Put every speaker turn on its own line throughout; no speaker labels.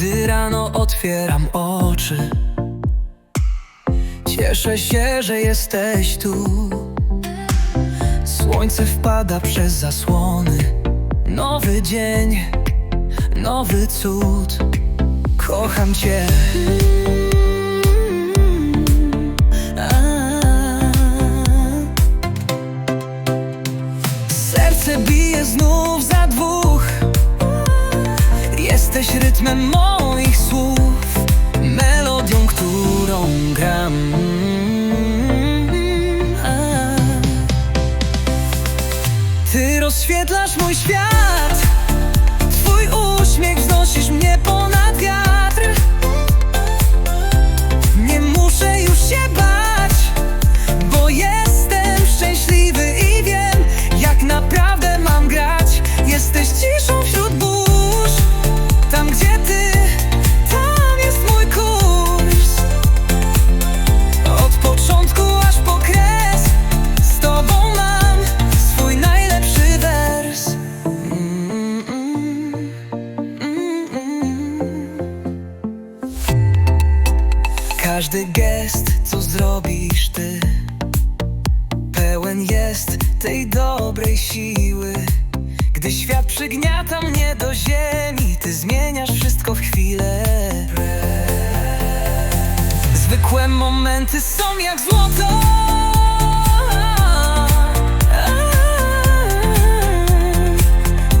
Gdy rano otwieram oczy Cieszę się, że jesteś tu. Słońce wpada przez zasłony. Nowy dzień, nowy cud. Kocham cię. Serce bije znów za Jesteś rytmem moich słów Melodią, którą gram. Ty rozświetlasz mój świat Twój uśmiech wznosisz mnie ponad Każdy gest, co zrobisz ty Pełen jest tej dobrej siły. Gdy świat przygniata mnie do ziemi Ty zmieniasz wszystko w chwilę. Zwykłe momenty są jak złoto.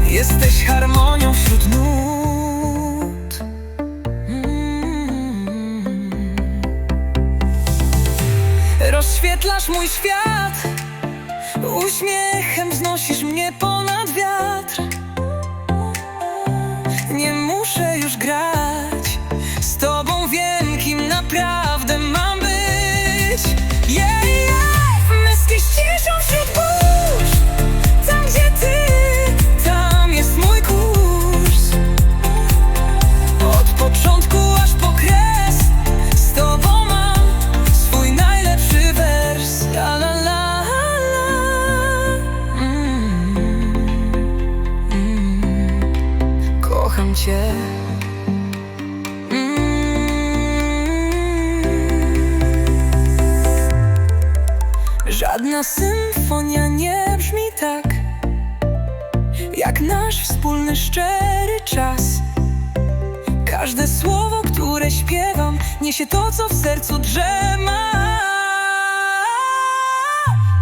Jesteś harmonią wśród nut Rozświetlasz mój świat. Uśmiechem wznosisz mnie ponad wiatr. Nie muszę już grać Mm. Żadna symfonia nie brzmi tak Jak nasz wspólny szczery czas. Każde słowo, które śpiewam Niesie to, co w sercu drzema.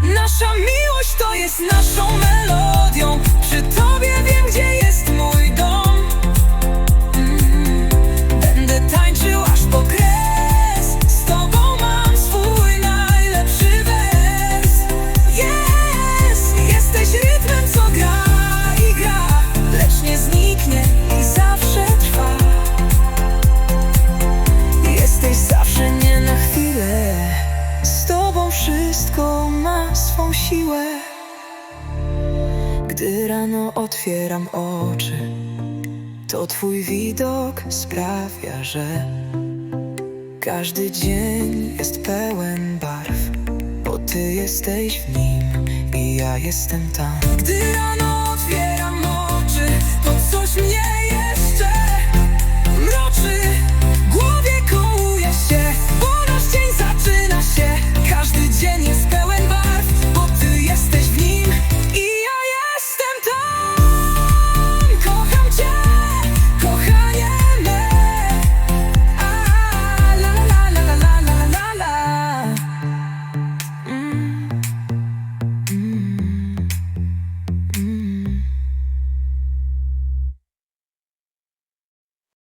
Nasza miłość to jest naszą melodią Gdy rano otwieram oczy To twój widok sprawia, że Każdy dzień jest pełen barw Bo ty jesteś w nim i ja jestem tam. Gdy rano otwieram